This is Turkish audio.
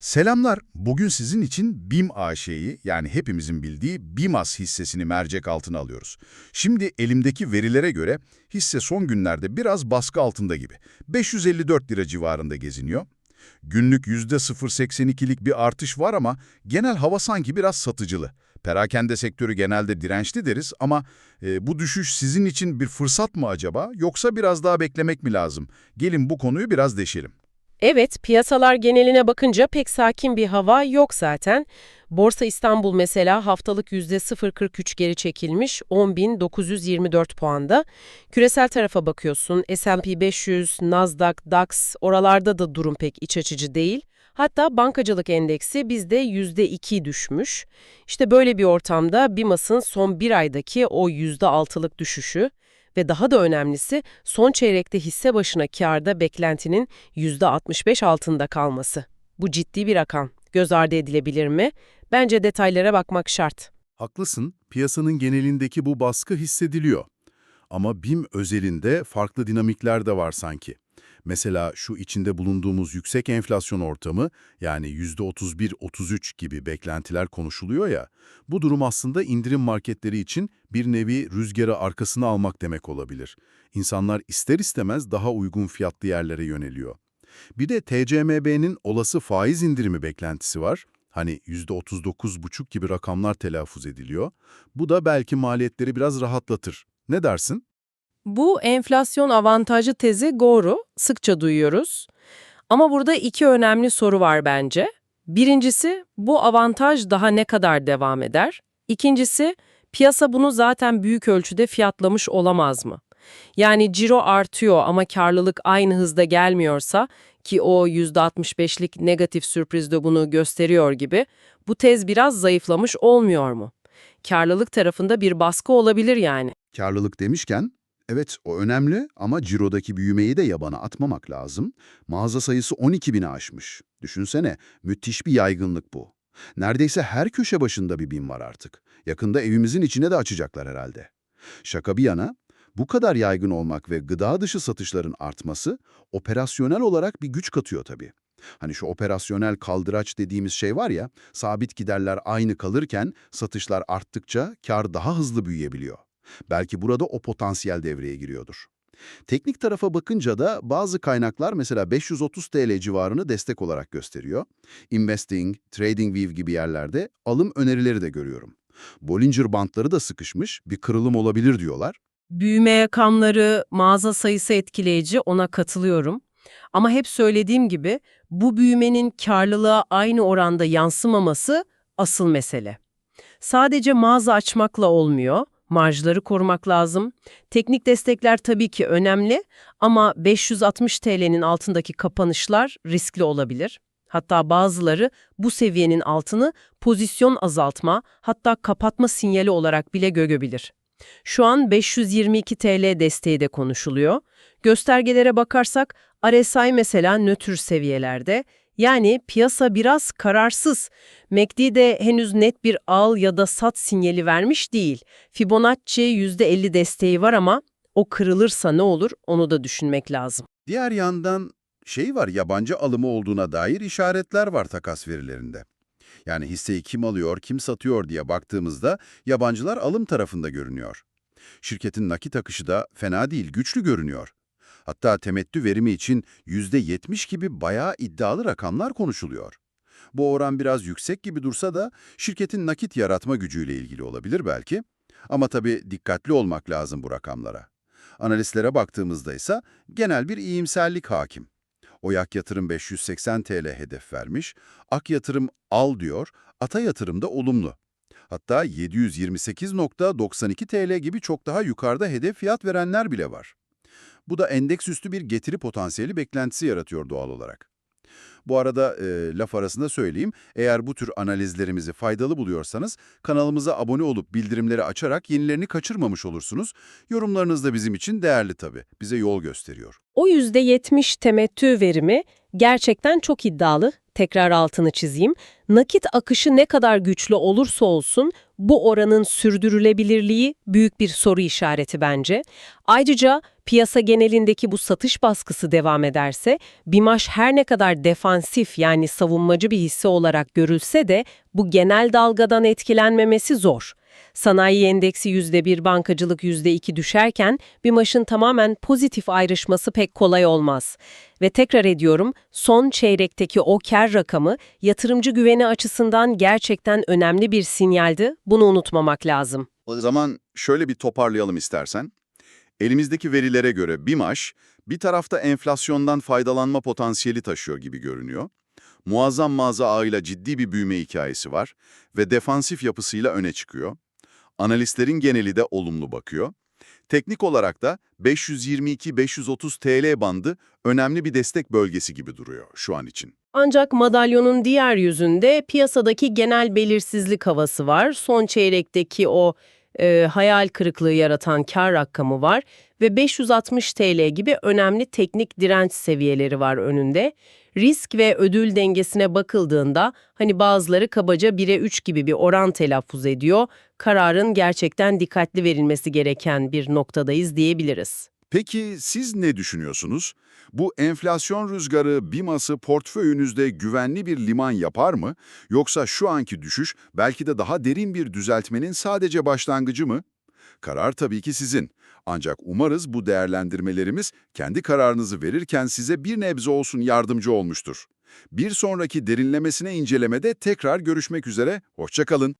Selamlar. Bugün sizin için BİM AŞ'yi yani hepimizin bildiği BİMAS hissesini mercek altına alıyoruz. Şimdi elimdeki verilere göre hisse son günlerde biraz baskı altında gibi. 554 lira civarında geziniyor. Günlük %0.82'lik bir artış var ama genel hava sanki biraz satıcılı. Perakende sektörü genelde dirençli deriz ama e, bu düşüş sizin için bir fırsat mı acaba yoksa biraz daha beklemek mi lazım? Gelin bu konuyu biraz deşelim. Evet, piyasalar geneline bakınca pek sakin bir hava yok zaten. Borsa İstanbul mesela haftalık %0.43 geri çekilmiş, 10.924 puanda. Küresel tarafa bakıyorsun, S&P 500, Nasdaq, DAX oralarda da durum pek iç açıcı değil. Hatta bankacılık endeksi bizde %2 düşmüş. İşte böyle bir ortamda BİMAS'ın son bir aydaki o %6'lık düşüşü ve daha da önemlisi son çeyrekte hisse başına kârda beklentinin %65 altında kalması. Bu ciddi bir rakam. Göz ardı edilebilir mi? Bence detaylara bakmak şart. Haklısın, piyasanın genelindeki bu baskı hissediliyor. Ama BİM özelinde farklı dinamikler de var sanki. Mesela şu içinde bulunduğumuz yüksek enflasyon ortamı, yani %31-33 gibi beklentiler konuşuluyor ya, bu durum aslında indirim marketleri için bir nevi rüzgarı arkasına almak demek olabilir. İnsanlar ister istemez daha uygun fiyatlı yerlere yöneliyor. Bir de TCMB'nin olası faiz indirimi beklentisi var. Hani %39,5 gibi rakamlar telaffuz ediliyor. Bu da belki maliyetleri biraz rahatlatır. Ne dersin? Bu enflasyon avantajı tezi doğru, sıkça duyuyoruz. Ama burada iki önemli soru var bence. Birincisi, bu avantaj daha ne kadar devam eder? İkincisi, piyasa bunu zaten büyük ölçüde fiyatlamış olamaz mı? Yani ciro artıyor ama karlılık aynı hızda gelmiyorsa ki o %65'lik negatif sürpriz de bunu gösteriyor gibi, bu tez biraz zayıflamış olmuyor mu? Karlılık tarafında bir baskı olabilir yani. Karlılık demişken, evet o önemli ama cirodaki büyümeyi de yabana atmamak lazım. Mağaza sayısı 12 bini aşmış. Düşünsene, müthiş bir yaygınlık bu. Neredeyse her köşe başında bir bin var artık. Yakında evimizin içine de açacaklar herhalde. Şaka bir yana, bu kadar yaygın olmak ve gıda dışı satışların artması operasyonel olarak bir güç katıyor tabii. Hani şu operasyonel kaldıraç dediğimiz şey var ya, sabit giderler aynı kalırken satışlar arttıkça kar daha hızlı büyüyebiliyor. Belki burada o potansiyel devreye giriyordur. Teknik tarafa bakınca da bazı kaynaklar mesela 530 TL civarını destek olarak gösteriyor. Investing, TradingView gibi yerlerde alım önerileri de görüyorum. Bollinger bantları da sıkışmış, bir kırılım olabilir diyorlar. Büyüme rakamları, mağaza sayısı etkileyici, ona katılıyorum. Ama hep söylediğim gibi bu büyümenin karlılığa aynı oranda yansımaması asıl mesele. Sadece mağaza açmakla olmuyor, marjları korumak lazım. Teknik destekler tabii ki önemli ama 560 TL'nin altındaki kapanışlar riskli olabilir. Hatta bazıları bu seviyenin altını pozisyon azaltma, hatta kapatma sinyali olarak bile görebilir. Şu an 522 TL desteği de konuşuluyor. Göstergelere bakarsak RSI mesela nötr seviyelerde. Yani piyasa biraz kararsız. MACD de henüz net bir al ya da sat sinyali vermiş değil. Fibonacci %50 desteği var ama o kırılırsa ne olur onu da düşünmek lazım. Diğer yandan şey var, yabancı alımı olduğuna dair işaretler var takas verilerinde. Yani hisseyi kim alıyor, kim satıyor diye baktığımızda yabancılar alım tarafında görünüyor. Şirketin nakit akışı da fena değil, güçlü görünüyor. Hatta temettü verimi için %70 gibi bayağı iddialı rakamlar konuşuluyor. Bu oran biraz yüksek gibi dursa da şirketin nakit yaratma gücüyle ilgili olabilir belki. Ama tabii dikkatli olmak lazım bu rakamlara. Analistlere baktığımızda ise genel bir iyimserlik hakim. Oyak Yatırım 580 TL hedef vermiş, Ak Yatırım al diyor, Ata Yatırım da olumlu. Hatta 728.92 TL gibi çok daha yukarıda hedef fiyat verenler bile var. Bu da endeks üstü bir getiri potansiyeli beklentisi yaratıyor doğal olarak. Bu arada e, laf arasında söyleyeyim, eğer bu tür analizlerimizi faydalı buluyorsanız kanalımıza abone olup bildirimleri açarak yenilerini kaçırmamış olursunuz. Yorumlarınız da bizim için değerli tabii, bize yol gösteriyor. O %70 temettü verimi gerçekten çok iddialı. Tekrar altını çizeyim. Nakit akışı ne kadar güçlü olursa olsun bu oranın sürdürülebilirliği büyük bir soru işareti bence. Ayrıca piyasa genelindeki bu satış baskısı devam ederse BİMAŞ her ne kadar defansif yani savunmacı bir hisse olarak görülse de bu genel dalgadan etkilenmemesi zor. Sanayi endeksi %1, bankacılık %2 düşerken BİMAŞ'ın tamamen pozitif ayrışması pek kolay olmaz. Ve tekrar ediyorum, son çeyrekteki o kar rakamı yatırımcı güveni açısından gerçekten önemli bir sinyaldi. Bunu unutmamak lazım. O zaman şöyle bir toparlayalım istersen. Elimizdeki verilere göre BİMAŞ bir tarafta enflasyondan faydalanma potansiyeli taşıyor gibi görünüyor. Muazzam mağaza ağıyla ciddi bir büyüme hikayesi var ve defansif yapısıyla öne çıkıyor. Analistlerin geneli de olumlu bakıyor. Teknik olarak da 522-530 TL bandı önemli bir destek bölgesi gibi duruyor şu an için. Ancak madalyonun diğer yüzünde piyasadaki genel belirsizlik havası var. Son çeyrekteki o e, hayal kırıklığı yaratan kar rakamı var ve 560 TL gibi önemli teknik direnç seviyeleri var önünde. Risk ve ödül dengesine bakıldığında hani bazıları kabaca 1'e 3 gibi bir oran telaffuz ediyor. Kararın gerçekten dikkatli verilmesi gereken bir noktadayız diyebiliriz. Peki siz ne düşünüyorsunuz? Bu enflasyon rüzgarı BİMAS'ı portföyünüzde güvenli bir liman yapar mı? Yoksa şu anki düşüş belki de daha derin bir düzeltmenin sadece başlangıcı mı? Karar tabii ki sizin. Ancak umarız bu değerlendirmelerimiz kendi kararınızı verirken size bir nebze olsun yardımcı olmuştur. Bir sonraki derinlemesine incelemede tekrar görüşmek üzere, hoşçakalın.